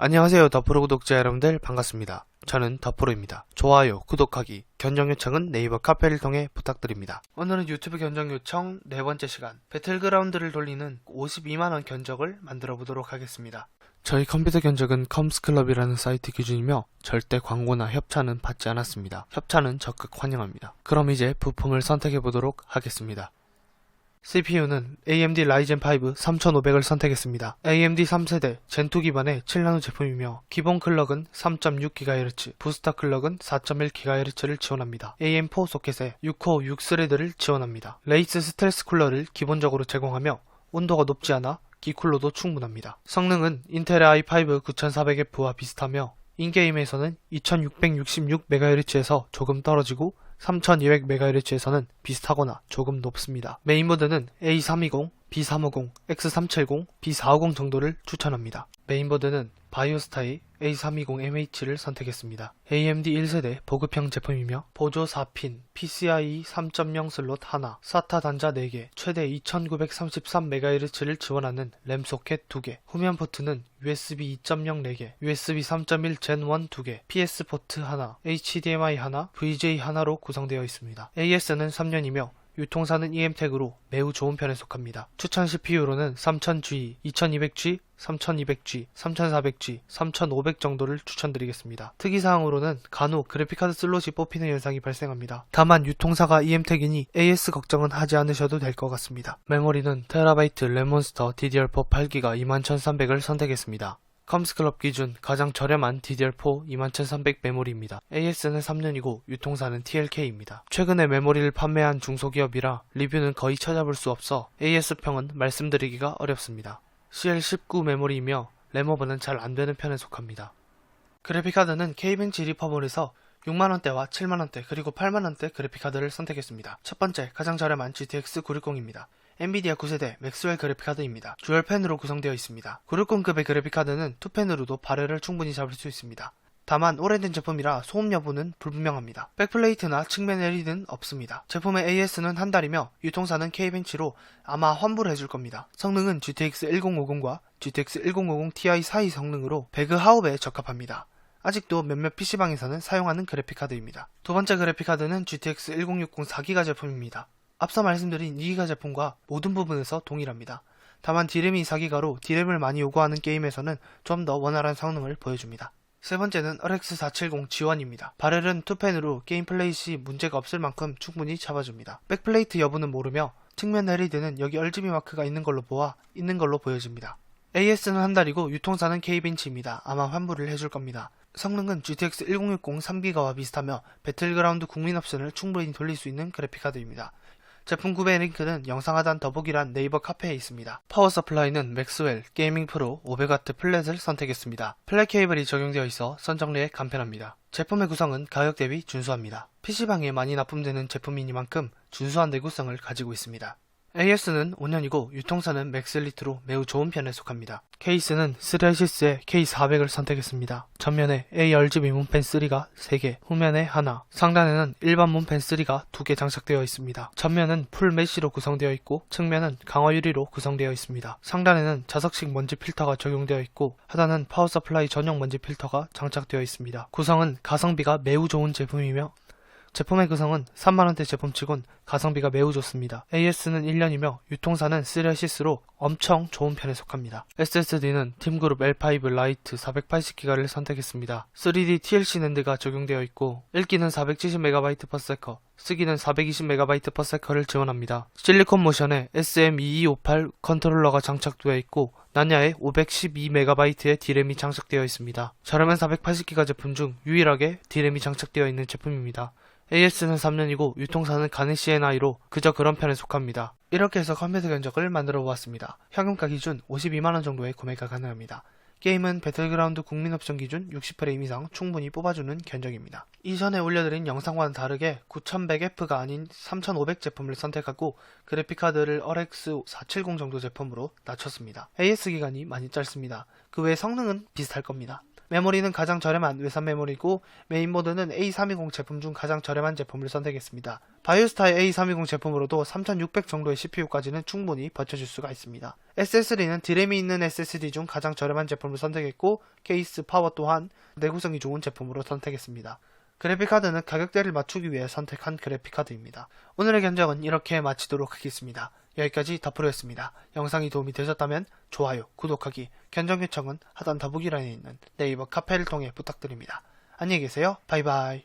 안녕하세요 더프로 구독자 여러분들 반갑습니다. 저는 더프로입니다. 좋아요, 구독하기, 견적 요청은 네이버 카페를 통해 부탁드립니다. 오늘은 유튜브 견적 요청 네 번째 시간 배틀그라운드를 돌리는 52만원 견적을 만들어 보도록 하겠습니다. 저희 컴퓨터 견적은 컴스클럽이라는 사이트 기준이며 절대 광고나 협찬은 받지 않았습니다. 협찬은 적극 환영합니다. 그럼 이제 부품을 선택해 보도록 하겠습니다. CPU는 AMD Ryzen 5 3500을 선택했습니다. AMD 3세대 젠2 기반의 7나노 제품이며 기본 클럭은 3.6GHz, 부스터 클럭은 4.1GHz를 지원합니다. AM4 소켓에 6코어 6스레드를 지원합니다. 레이스 스텔스 쿨러를 기본적으로 제공하며 온도가 높지 않아 기쿨러도 충분합니다. 성능은 인텔의 i5 9400F와 비슷하며 인게임에서는 2666MHz에서 조금 떨어지고 3200MHz에서는 비슷하거나 조금 높습니다. 메인보드는 A320, B350, X370, B450 정도를 추천합니다. 메인보드는 바이오스타의 A320MH를 선택했습니다. AMD 1세대 보급형 제품이며 보조 4핀, PCIe 3.0 슬롯 하나, SATA 단자 4개, 최대 2933MHz를 지원하는 램 소켓 2개, 후면 포트는 USB 2.0 4개, USB 3.1 Gen 1 2개, PS 포트 하나, HDMI 하나, VJ 하나로 구성되어 있습니다. AS는 3년이며 유통사는 EM택으로 매우 좋은 편에 속합니다. 추천 CPU로는 3000G, 2200G, 3200G, 3400G, 3500 정도를 추천드리겠습니다. 특이사항으로는 간혹 그래픽카드 슬롯이 뽑히는 현상이 발생합니다. 다만 유통사가 EM택이니 AS 걱정은 하지 않으셔도 될 것 같습니다. 메모리는 테라바이트 레몬스터 DDR4 8기가 21300을 선택했습니다. 컴스클럽 기준 가장 저렴한 DDR4 21300 메모리입니다. AS는 3년이고 유통사는 TLK입니다. 최근에 메모리를 판매한 중소기업이라 리뷰는 거의 찾아볼 수 없어 AS평은 말씀드리기가 어렵습니다. CL19 메모리이며 램오버는 잘 안되는 편에 속합니다. 그래픽카드는 K벤치 리퍼블에서 6만원대와 7만원대 그리고 8만원대 그래픽카드를 선택했습니다. 첫 번째 가장 저렴한 GTX 960입니다. 엔비디아 9세대 맥스웰 그래픽카드입니다. 듀얼 펜으로 구성되어 있습니다. 960급의 그래픽카드는 투펜으로도 발열을 충분히 잡을 수 있습니다. 다만 오래된 제품이라 소음 여부는 불분명합니다. 백플레이트나 측면 LED는 없습니다. 제품의 AS는 한 달이며 유통사는 K벤치로 아마 환불을 해줄 겁니다. 성능은 GTX 1050과 GTX 1050 Ti 사이 성능으로 배그 하옵에 적합합니다. 아직도 몇몇 PC방에서는 사용하는 그래픽카드입니다. 두 번째 그래픽카드는 GTX 1060 4기가 제품입니다. 앞서 말씀드린 2기가 제품과 모든 부분에서 동일합니다. 다만 D램이 4기가로 D램을 많이 요구하는 게임에서는 좀 더 원활한 성능을 보여줍니다. 세 번째는 RX 470 지원입니다. 발열은 투펜으로 게임 플레이 시 문제가 없을 만큼 충분히 잡아줍니다. 백플레이트 여부는 모르며 측면 LED는 여기 RGB 마크가 있는 걸로 보아 있는 걸로 보여집니다. AS는 한 달이고 유통사는 K벤치입니다. 아마 환불을 해줄 겁니다. 성능은 GTX 1060 3기가와 비슷하며 배틀그라운드 국민 옵션을 충분히 돌릴 수 있는 그래픽카드입니다. 제품 구매 링크는 영상 하단 더보기란 네이버 카페에 있습니다. 파워 서플라이는 맥스웰 게이밍 프로 500W 플랫을 선택했습니다. 플랫 케이블이 적용되어 있어 선정리에 간편합니다. 제품의 구성은 가격 대비 준수합니다. PC방에 많이 납품되는 제품이니만큼 준수한 내구성을 가지고 있습니다. AS는 5년이고 유통사는 맥슬리트로 매우 좋은 편에 속합니다. 케이스는 3시스의 K400을 선택했습니다. 전면에 ARGB 문펜 3가 3개, 후면에 하나, 상단에는 일반 문펜 3가 2개 장착되어 있습니다. 전면은 풀 메쉬로 구성되어 있고 측면은 강화 유리로 구성되어 있습니다. 상단에는 자석식 먼지 필터가 적용되어 있고 하단은 파워 서플라이 전용 먼지 필터가 장착되어 있습니다. 구성은 가성비가 매우 좋은 제품이며 제품의 구성은 3만원대 제품치곤 가성비가 매우 좋습니다. AS는 1년이며 유통사는 시리아시스로 엄청 좋은 편에 속합니다. SSD는 팀그룹 L5 라이트 480기가를 선택했습니다. 3D TLC 낸드가 적용되어 있고 읽기는 470MB/s, 쓰기는 420MB/s를 지원합니다. 실리콘 모션에 SM2258 컨트롤러가 장착되어 있고 난야에 512MB의 D램이 장착되어 있습니다. 저렴한 480기가 제품 중 유일하게 D램이 장착되어 있는 제품입니다. AS는 3년이고 유통사는 가네시엔아이로 그저 그런 편에 속합니다. 이렇게 해서 컴퓨터 견적을 만들어 보았습니다. 현금가 기준 52만원 정도의 구매가 가능합니다. 게임은 배틀그라운드 국민 옵션 기준 60프레임 이상 충분히 뽑아주는 견적입니다. 이전에 올려드린 영상과는 다르게 9100F가 아닌 3500 제품을 선택하고 그래픽카드를 RX 470 정도 제품으로 낮췄습니다. AS 기간이 많이 짧습니다. 그 외 성능은 비슷할 겁니다. 메모리는 가장 저렴한 외산 메모리고 메인보드는 A320 제품 중 가장 저렴한 제품을 선택했습니다. 바이오스타의 A320 제품으로도 3600 정도의 CPU까지는 충분히 버텨줄 수가 있습니다. SSD는 디램이 있는 SSD 중 가장 저렴한 제품을 선택했고 케이스 파워 또한 내구성이 좋은 제품으로 선택했습니다. 그래픽카드는 가격대를 맞추기 위해 선택한 그래픽카드입니다. 오늘의 견적은 이렇게 마치도록 하겠습니다. 여기까지 더프로였습니다. 영상이 도움이 되셨다면 좋아요, 구독하기, 견적 요청은 하단 더보기란에 있는 네이버 카페를 통해 부탁드립니다. 안녕히 계세요. 바이바이.